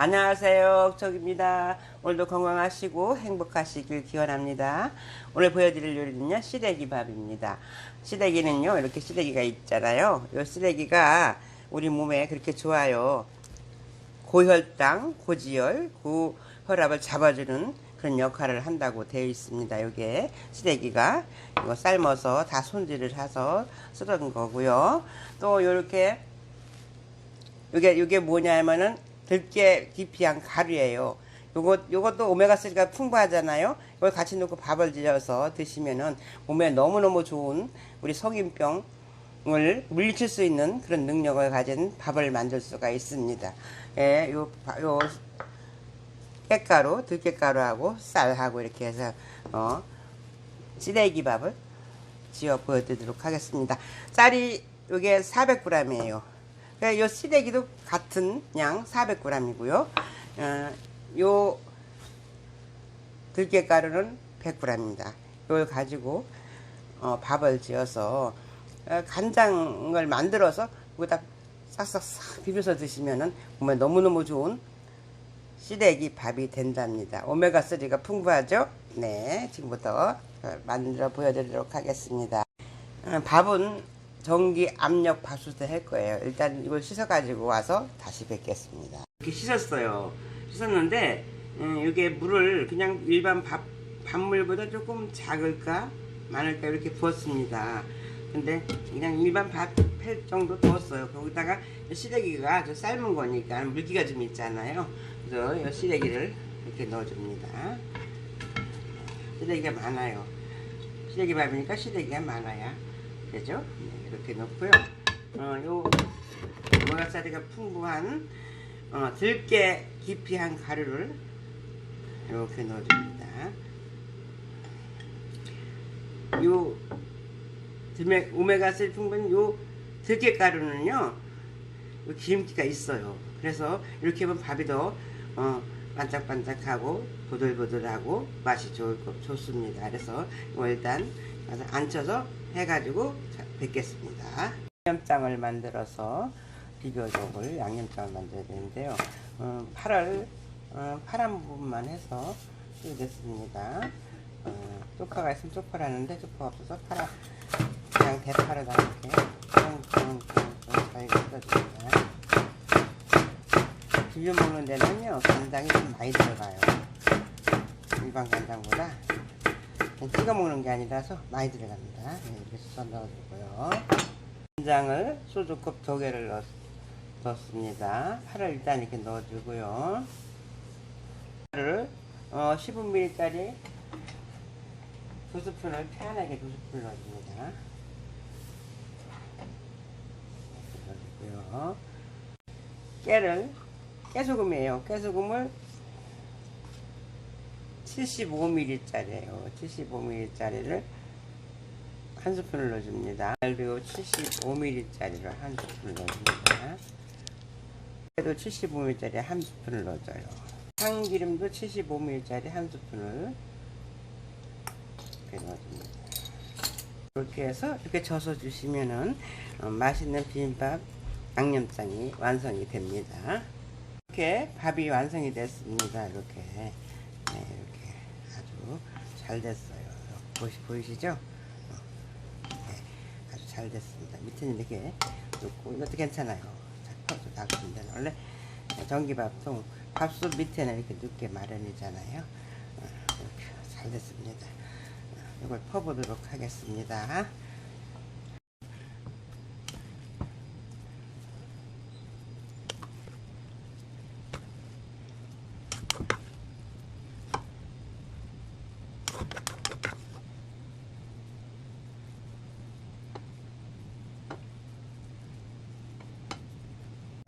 안녕하세요. 옥석입니다. 오늘도 건강하시고 행복하시길 기원합니다. 오늘 보여드릴 요리는요, 시래기 밥입니다. 시래기는요, 이렇게 시래기가 있잖아요. 이 시래기가 우리 몸에 그렇게 좋아요. 고혈당, 고지혈, 고혈압을 잡아주는 그런 역할을 한다고 되어 있습니다. 요게 시래기가 이거 삶아서 다 손질을 해서 쓰던 거고요. 또 요렇게 요게 요게 뭐냐면은 들깨 기피한 가루예요. 요것 요것도 오메가3가 풍부하잖아요. 이걸 같이 넣고 밥을 지어서 드시면은 몸에 너무너무 좋은 우리 성인병을 물리칠 수 있는 그런 능력을 가진 밥을 만들 수가 있습니다. 예, 요, 바- 요 깻가루, 들깨가루하고 쌀하고 이렇게 해서 어, 시래기 밥을 지어 보여드리도록 하겠습니다. 쌀이 요게 400g이에요. 요 시래기도 같은 양 400g이고요. 어, 요 들깨가루는 100g입니다. 이걸 가지고 어, 밥을 지어서 어, 간장을 만들어서 거기다 싹싹싹 비벼서 드시면은 몸에 너무너무 좋은 시래기 밥이 된답니다. 오메가3가 풍부하죠? 네, 지금부터 어, 만들어 보여드리도록 하겠습니다. 어, 밥은 전기 압력 밥솥에 할 거예요. 일단 이걸 씻어가지고 와서 다시 뵙겠습니다. 이렇게 씻었어요. 씻었는데, 음, 이게 물을 그냥 일반 밥, 밥물보다 조금 작을까? 많을까? 이렇게 부었습니다. 근데 그냥 일반 밥팰 정도 부었어요. 거기다가 시래기가 저 삶은 거니까 물기가 좀 있잖아요. 그래서 이 시래기를 이렇게 넣어줍니다. 시래기가 많아요. 시래기 밥이니까 시래기가 많아야 되죠. 네, 이렇게 넣고요. 어, 요 모가사리가 풍부한 어, 들깨 깊이한 가루를 이렇게 넣어줍니다. 요 들메, 오메가3 풍부한 요 들깨 가루는요, 요 기름기가 있어요. 그래서 이렇게 하면 밥이 더 어, 반짝반짝하고 보들보들하고 맛이 좋을 거, 좋습니다. 그래서 일단 앉혀서 해가지고 자, 뵙겠습니다. 양념장을 만들어서 비벼족을 양념장을 만들어야 되는데요. 어, 파를 어, 파란 부분만 해서 쓰겠습니다. 어, 쪽파가 있으면 쪽파를 하는데 쪽파가 없어서 파라 그냥 대파를 다 이렇게 꽁꽁꽁꽁 잘 썰어줍니다. 비벼 먹는 데는요 간장이 좀 많이 들어가요. 일반 간장보다 찍어 먹는 게 아니라서 많이 들어갑니다. 네, 이렇게 써 넣어주고요. 간장을 소주컵 두 개를 넣, 넣습니다. 파를 일단 이렇게 넣어주고요. 파를 어, 15ml짜리 두 스푼을 편하게 두 스푼 넣어줍니다. 넣어주고요. 깨를 깨소금이에요. 깨소금을 75ml짜리예요. 75ml짜리를 한 스푼을 넣어줍니다. 그리고 75ml짜리를 한 스푼을 넣어줍니다. 그래도 75ml짜리 한 스푼을 넣어줘요. 참기름도 75ml짜리 한 스푼을 이렇게 넣어줍니다. 이렇게 해서 이렇게 져서 주시면은 어, 맛있는 비빔밥 양념장이 완성이 됩니다. 이렇게 밥이 완성이 됐습니다. 이렇게 잘 됐어요. 보시, 보이시죠? 어, 네, 아주 잘 됐습니다. 밑에는 이렇게 놓고 이것도 괜찮아요. 자, 퍼서 놔두면 원래 전기밥통 밥솥 밑에는 이렇게 넣게 마련이잖아요. 어, 잘 됐습니다. 어, 이걸 퍼보도록 하겠습니다.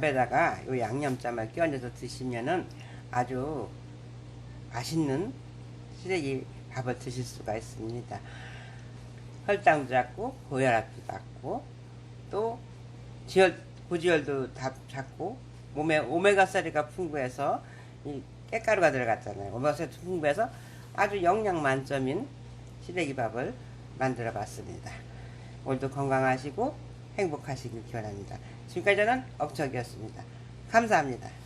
밥에다가 요 양념장을 끼얹어서 드시면은 아주 맛있는 시래기 밥을 드실 수가 있습니다. 혈당도 잡고 고혈압도 잡고 또 지혈 고지혈도 다 잡고 몸에 오메가3가 풍부해서 이 깨가루가 들어갔잖아요. 오메가3 풍부해서 아주 영양 만점인 시래기 밥을 만들어 봤습니다. 오늘도 건강하시고 행복하시길 기원합니다. 지금까지 저는 억척이었습니다. 감사합니다.